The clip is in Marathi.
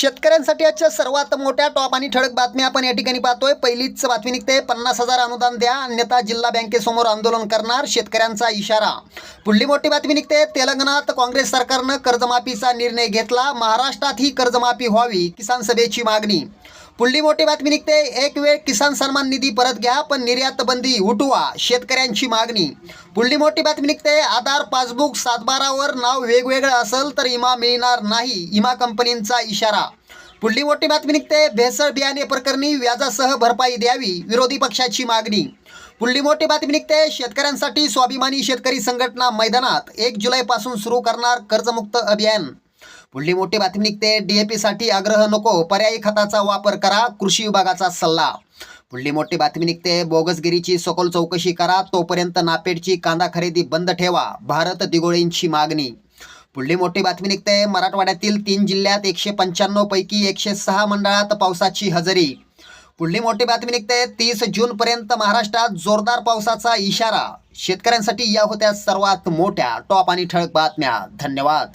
शेतकऱ्यांसाठी आजच्या सर्वात मोठ्या टॉप आणि ठळक बातम्या आपण या ठिकाणी पाहतोय. पहिलीच बातमी निघते. पन्नास हजार अनुदान द्या. अन्यथा जिल्हा बँकेसमोर आंदोलन करणार शेतकऱ्यांचा इशारा. पुढली मोठी बातमी निघते. तेलंगणात काँग्रेस सरकारनं कर्जमाफीचा निर्णय घेतला. महाराष्ट्रात ही कर्जमाफी व्हावी किसान सभेची मागणी. पुढली मोठी बातमी निघते. एक वेळ किसान सन्मान निधी परत घ्या पण निर्यात बंदी उठवा शेतकऱ्यांची मागणी. पुढली मोठी बातमी निघते. आधार पासबुक सातबारावर नाव वेगवेगळं असेल तर इमा मिळणार नाही इमा कंपनींचा इशारा. पुढली मोठी बातमी निघते. भेसळ बियाणे प्रकरणी व्याजासह भरपाई द्यावी विरोधी पक्षाची मागणी. पुढली मोठी बातमी निघते. शेतकऱ्यांसाठी स्वाभिमानी शेतकरी संघटना मैदानात एक जुलैपासून सुरू करणार कर्जमुक्त अभियान. पुढली मोठी बातमी निघते. डीएपी साठी आग्रह नको. पर्यायी खताचा वापर करा. कृषी विभागाचा सल्ला. पुढली मोठी बातमी निघते. बोगसगिरीची सखोल चौकशी करा. तोपर्यंत नापेडची कांदा खरेदी बंद ठेवा. भारत दिगोळींची मागणी. पुढली मोठी बातमी निघते. मराठवाड्यातील तीन जिल्ह्यात एकशे पंच्याण्णव पैकी एकशे सहा मंडळात पावसाची हजेरी. पुढली मोठी बातमी निघते. तीस जूनपर्यंत महाराष्ट्रात जोरदार पावसाचा इशारा. शेतकऱ्यांसाठी या होत्या सर्वात मोठ्या टॉप आणि ठळक बातम्या. धन्यवाद.